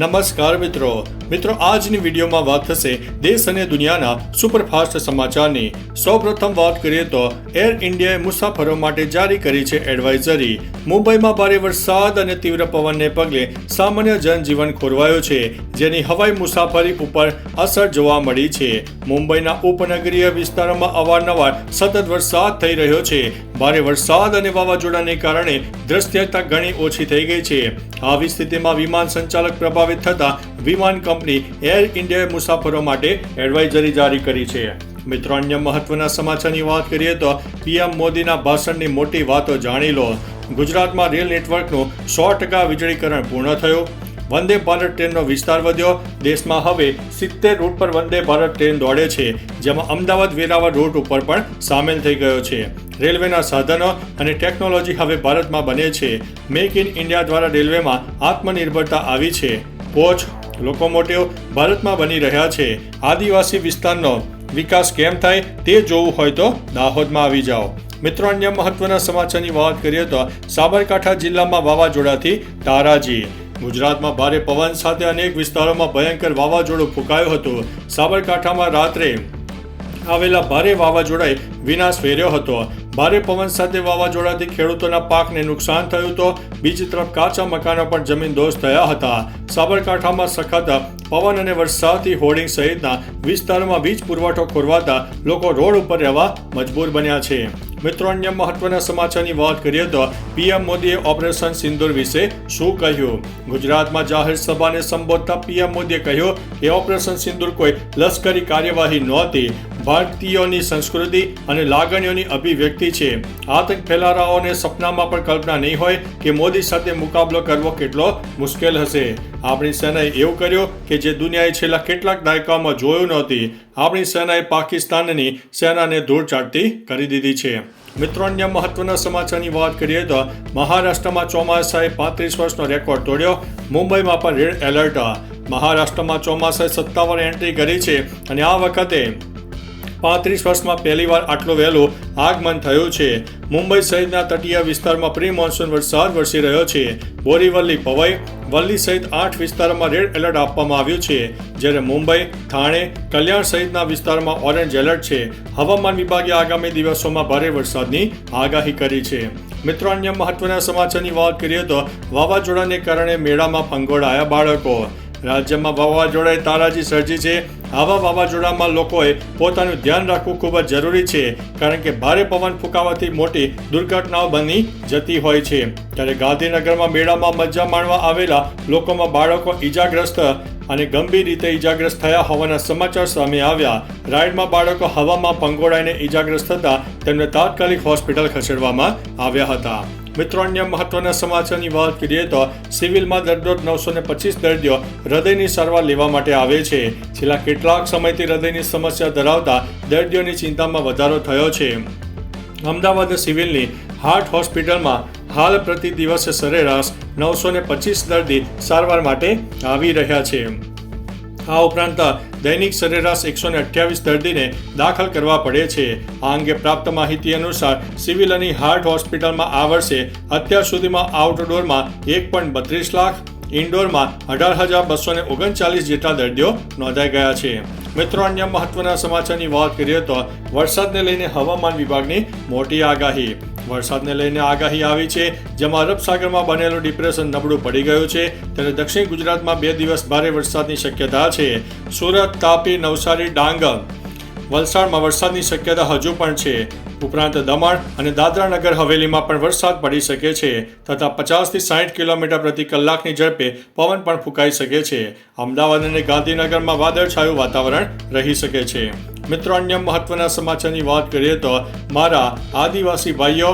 નમસ્કાર મિત્રો. મિત્રો, આજની વિડીયોમાં વાત થશે દેશ અને દુનિયાના સુપરફાસ્ટ સમાચારની. સૌપ્રથમ વાત કરીએ તો એર ઇન્ડિયાએ મુસાફરો માટે જારી કરી છે એડવાઇઝરી. મુંબઈમાં ભારે વરસાદ અને તીવ્ર પવનને પગલે સામાન્ય જનજીવન ખોરવાયો છે, જેની હવાઈ મુસાફરી ઉપર અસર જોવા મળી છે. મુંબઈના ઉપનગરીય વિસ્તારોમાં અવારનવાર સતત વરસાદ થઈ રહ્યો છે. ભારે વરસાદ અને વાવાઝોડાને કારણે દ્રશ્યતા ઘણી ઓછી થઈ ગઈ છે. આવી સ્થિતિમાં વિમાન સંચાલક પ્રભાવિત થતા વિમાન કંપની એર ઇન્ડિયાએ મુસાફરો માટે એડવાઇઝરી જારી કરી છે. મિત્રો, અન્ય મહત્વના સમાચારની વાત કરીએ તો પીએમ મોદીના ભાષણની મોટી વાતો જાણી લો. ગુજરાતમાં રેલ નેટવર્કનું સો ટકા વીજળીકરણ પૂર્ણ થયું. વંદે ભારત ટ્રેનનો વિસ્તાર વધ્યો. દેશમાં હવે સિત્તેર રૂટ પર વંદે ભારત ટ્રેન દોડે છે, જેમાં અમદાવાદ વેરાવળ રૂટ ઉપર પણ સામેલ થઈ ગયો છે. રેલવેના સાધનો અને ટેકનોલોજી હવે ભારતમાં બને છે. મેક ઇન ઇન્ડિયા દ્વારા રેલવેમાં આત્મનિર્ભરતા આવી છે. કોચ લોકોમોટિવ ભારતમાં બની રહ્યા છે. આદિવાસી વિસ્તારનો વિકાસ કેમ થાય તે જોવું હોય તો દાહોદમાં આવી જાઓ. મિત્રો, અન્ય મહત્વના સમાચારની વાત કરીએ તો સાબરકાંઠા જિલ્લામાં વાવાઝોડાથી તારાજી. ગુજરાતમાં ભારે પવન સાથે અનેક વિસ્તારોમાં ભયંકર વાવાઝોડું ફૂંકાયું હતું. સાબરકાંઠામાં રાત્રે આવેલા ભારે વાવાઝોડાએ વિનાશ ફેર્યો હતો. ભારે પવન સાથે વાવાઝોડાથી ખેડૂતોના પાકને નુકસાન થયું તો બીજી તરફ કાચા મકાનો પણ જમીન દોષ થયા હતા. સાબરકાંઠામાં સખત પવન અને વરસાદથી હોર્ડિંગ સહિતના વિસ્તારોમાં વીજ પુરવઠો ખોરવાતા લોકો રોડ ઉપર રહેવા મજબૂર બન્યા છે. મિત્રો, અન્ય મહત્વના સમાચારની વાત કરીએ તો પીએમ મોદીએ ઓપરેશન સિંદૂર વિશે શું કહ્યું? ગુજરાતમાં જાહેર સભાને સંબોધતા પીએમ મોદીએ કહ્યું કે ઓપરેશન સિંદૂર કોઈ લશ્કરી કાર્યવાહી નહોતી. ભારતીયોની સંસ્કૃતિ અને લાગણીઓની અભિવ્યક્તિ છે. આતંક ફેલારાઓને સપનામાં પણ કલ્પના નહીં હોય કે મોદી સાથે મુકાબલો કરવો કેટલો મુશ્કેલ હશે. આપણી સેનાએ એવું કર્યું કે જે દુનિયાએ છેલ્લા કેટલાક દાયકામાં જોયું નહોતી, આપણી સેનાએ પાકિસ્તાનની સેનાને ધૂળ ચાટતી કરી દીધી છે. મિત્રો, અન્ય મહત્વના સમાચારની વાત કરીએ તો મહારાષ્ટ્રમાં ચોમાસાએ પાંત્રીસ વર્ષનો રેકોર્ડ તોડ્યો, મુંબઈમાં પણ રેડ એલર્ટ. મહારાષ્ટ્રમાં ચોમાસાએ સત્તાવાર એન્ટ્રી કરી છે અને આ વખતે પાંત્રીસ વર્ષમાં પહેલીવાર આટલો વહેલો આગમન થયું છે. મુંબઈ સહિતના તટીય વિસ્તારમાં પ્રી મોન્સૂન વરસાદ વરસી રહ્યો છે. બોરીવલ્લી, પવઈ, વલ્લી સહિત આઠ વિસ્તારોમાં રેડ એલર્ટ આપવામાં આવ્યું છે. જ્યારે મુંબઈ, થાણે, કલ્યાણ સહિતના વિસ્તારમાં ઓરેન્જ એલર્ટ છે. હવામાન વિભાગે આગામી દિવસોમાં ભારે વરસાદની આગાહી કરી છે. મિત્રો, અન્ય મહત્વના સમાચારની વાત કરીએ તો વાવાઝોડાને કારણે મેળામાં ફંગોળાયા બાળકો. રાજ્યમાં વાવાઝોડાએ તારાજી સર્જી છે. આવા વાવાઝોડામાં લોકોએ પોતાનું ધ્યાન રાખવું ખૂબ જ જરૂરી છે, કારણ કે ભારે પવન ફૂંકાવાથી મોટી દુર્ઘટનાઓ બની જતી હોય છે. ત્યારે ગાંધીનગરમાં મેળામાં મજા માણવા આવેલા લોકોમાં બાળકો ઈજાગ્રસ્ત અને ગંભીર રીતે ઈજાગ્રસ્ત થયા હોવાના સમાચાર સામે આવ્યા. રાઇડમાં બાળકો હવામાં પંગોળાઈને ઈજાગ્રસ્ત થતા તેમને તાત્કાલિક હોસ્પિટલ ખસેડવામાં આવ્યા હતા. મિત્રો, અન્ય મહત્વના સમાચારની વાત કરીએ તો સિવિલમાં દરરોજ નવસો ને પચીસ દર્દીઓ હૃદયની સારવાર લેવા માટે આવે છે. છેલ્લા કેટલાક સમયથી હૃદયની સમસ્યા ધરાવતા દર્દીઓની ચિંતામાં વધારો થયો છે. અમદાવાદ સિવિલની હાર્ટ હોસ્પિટલમાં હાલ પ્રતિ દિવસે સરેરાશ નવસો ને પચીસ દર્દી સારવાર માટે આવી રહ્યા છે. આ ઉપરાંત દૈનિક સરેરાશ એકસો ને અઠ્યાવીસ દર્દીને દાખલ કરવા પડે છે. આ અંગે પ્રાપ્ત માહિતી અનુસાર સિવિલ અને હાર્ટ હોસ્પિટલમાં આ વર્ષે અત્યાર સુધીમાં આઉટડોરમાં એક પોઈન્ટ બત્રીસ લાખ, ઇન્ડોરમાં અઢાર હજાર બસો ને ઓગણચાલીસ જેટલા દર્દીઓ નોંધાઈ ગયા છે. મિત્રો, અન્ય મહત્વના સમાચારની વાત કરીએ તો વરસાદને લઈને હવામાન વિભાગની મોટી આગાહી. વરસાદને લઈને આગાહી આવી છે, જેમાં અરબ સાગરમાં બનેલું ડિપ્રેશન નબળું પડી ગયું છે, ત્યારે દક્ષિણ ગુજરાતમાં બે દિવસ ભારે વરસાદની શક્યતા છે. સુરત, તાપી, નવસારી ડાંગ વલસાડમાં વરસાદની શક્યતા હજુ પણ છે. ઉપરાંત દમણ અને દાદરા નગર હવેલીમાં પણ વરસાદ પડી શકે છે તથા પચાસથી સાઠ કિલોમીટર પ્રતિ કલાકની ઝડપે પવન પણ ફૂંકાઈ શકે છે. અમદાવાદ અને ગાંધીનગરમાં વાદળછાયું વાતાવરણ રહી શકે છે. મિત્રો, અન્ય મહત્વના સમાચારની વાત કરીએ તો મારા આદિવાસી ભાઈઓ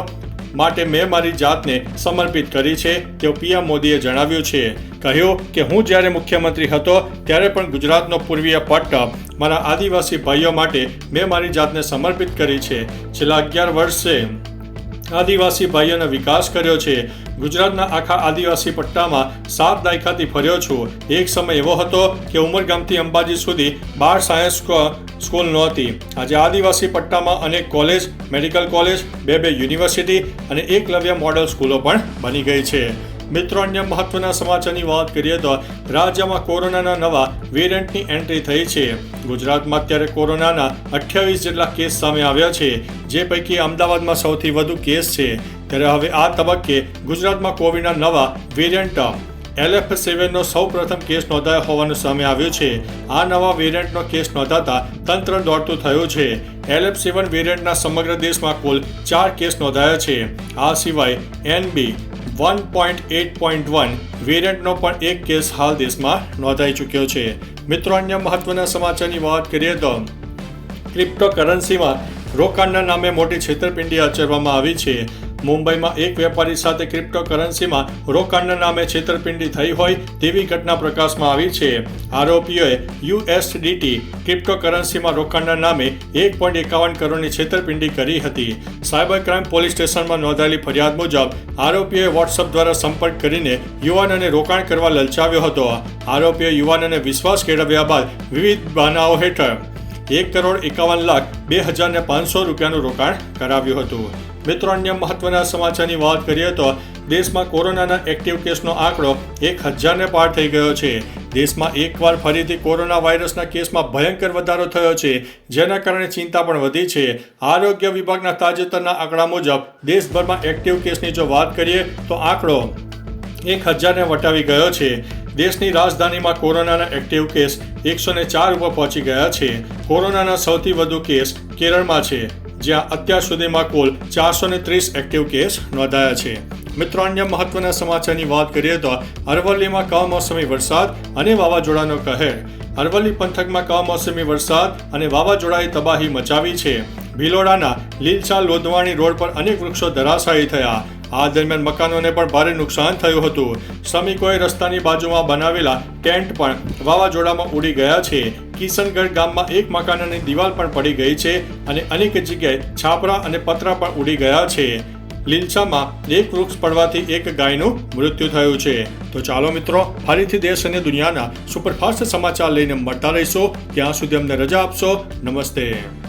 માટે મેં મારી જાતને સમર્પિત કરી છે તેવું પીએમ મોદીએ જણાવ્યું છે. કહ્યું કે હું જ્યારે મુખ્યમંત્રી હતો, ત્યારે પણ ગુજરાતનો પૂર્વીય પટ્ટ મારા આદિવાસી ભાઈઓ માટે મેં મારી જાતને સમર્પિત કરી છે. છેલ્લા અગિયાર વર્ષે આદિવાસી ભાઈઓનો વિકાસ કર્યો છે. ગુજરાતના આખા આદિવાસી પટ્ટામાં સાત દાયકાથી ફર્યો છું. એક સમય એવો હતો કે ઉમરગામથી અંબાજી સુધી બાર સાયન્સ સ્કૂલ નહોતી. આજે આદિવાસી પટ્ટામાં અનેક કોલેજ મેડિકલ કોલેજ બે બે યુનિવર્સિટી અને એકલવ્ય મોડલ સ્કૂલો પણ બની ગઈ છે. મિત્રો, અન્ય મહત્વના સમાચારની વાત કરીએ તો રાજ્યમાં કોરોનાના નવા વેરિયન્ટની એન્ટ્રી થઈ છે. ગુજરાતમાં અત્યારે કોરોનાના અઠ્યાવીસ જેટલા કેસ સામે આવ્યા છે, જે પૈકી અમદાવાદમાં સૌથી વધુ કેસ છે. ત્યારે હવે આ તબક્કે ગુજરાતમાં કોવિડના નવા વેરિયન્ટ એલએફ સેવનનો સૌ પ્રથમ કેસ નોંધાયો હોવાનું સામે આવ્યું છે. આ નવા વેરિયન્ટનો કેસ નોંધાતા તંત્ર દોડતું થયું છે. એલએફ સેવન વેરિયન્ટના સમગ્ર દેશમાં કુલ ચાર કેસ નોંધાયા છે. આ સિવાય NB one point eight point one વેરિયન્ટનો પણ એક કેસ હાલ દેશમાં નોંધાઈ ચૂક્યો છે. મિત્રો, અન્ય મહત્વના સમાચારની વાત કરીએ તો ક્રિપ્ટોકરન્સીમાં રોકાણના નામે મોટી છેતરપિંડી આચરવામાં આવી છે. મુંબઈમાં એક વેપારી સાથે ક્રિપ્ટોકરન્સીમાં રોકાણના નામે છેતરપિંડી થઈ હોય તેવી ઘટના પ્રકાશમાં આવી છે. આરોપીઓએ યુએસડીટી ક્રિપ્ટોકરન્સીમાં રોકાણના નામે એક પોઈન્ટ એકાવન કરોડની છેતરપિંડી કરી હતી. સાયબર ક્રાઇમ પોલીસ સ્ટેશનમાં નોંધાયેલી ફરિયાદ મુજબ, આરોપીઓએ વોટ્સઅપ દ્વારા સંપર્ક કરીને યુવાનોને રોકાણ કરવા લલચાવ્યો હતો. આરોપીએ યુવાનોને વિશ્વાસ કેળવ્યા બાદ વિવિધ બહાનાઓ હેઠળ એક કરોડ એકાવન લાખ બે હજાર પાંચસો રૂપિયાનું રોકાણ કરાવ્યું હતું. મિત્રો, અન્ય મહત્વના સમાચારની વાત કરીએ તો દેશમાં કોરોનાના એક્ટિવ કેસનો આંકડો એક હજારને પાર થઈ ગયો છે. દેશમાં એકવાર ફરીથી કોરોના વાયરસના કેસમાં ભયંકર વધારો થયો છે, જેના કારણે ચિંતા પણ વધી છે. આરોગ્ય વિભાગના તાજેતરના આંકડા મુજબ, દેશભરમાં એક્ટિવ કેસની જો વાત કરીએ તો આંકડો એક હજારને વટાવી ગયો છે. દેશની રાજધાનીમાં કોરોનાના એક્ટિવ કેસ એકસો ચાર ઉપર પહોંચી ગયા છે. કોરોનાના સૌથી વધુ કેસ કેરળમાં છે. જ્યાં અત્યાર સુધીમાં કુલ ચારસો ને ત્રીસ એક્ટિવ કેસ નોંધાયા છે. મિત્રો, અન્ય મહત્વના સમાચારની વાત કરીએ તો અરવલ્લીમાં કમોસમી વરસાદ અને વાવાઝોડાનો કહેર. અરવલ્લી પંથકમાં કમોસમી વરસાદ અને વાવાઝોડાએ તબાહી મચાવી છે. ભિલોડાના લીલચા લોધવાણી રોડ પર અનેક વૃક્ષો ધરાશાયી થયા. આ દરમિયાન મકાનોને પણ ભારે નુકસાન થયું હતું. શ્રમિકોએ રસ્તાની બાજુમાં બનાવેલા ટેન્ટ પણ વાવાઝોડામાં ઉડી ગયા છે. કિશનગઢ ગામમાં એક મકાનની દિવાલ પણ પડી ગઈ છે અને અનેક જગ્યાએ છાપરા અને પતરા પણ ઉડી ગયા છે. લીલછામાં એક વૃક્ષ પડવાથી એક ગાયનું મૃત્યુ થયું છે. તો ચાલો મિત્રો, ફરીથી દેશ અને દુનિયાના સુપરફાસ્ટ સમાચાર લઈને મળતા રહીશો. ત્યાં સુધી અમને રજા આપશો. નમસ્તે.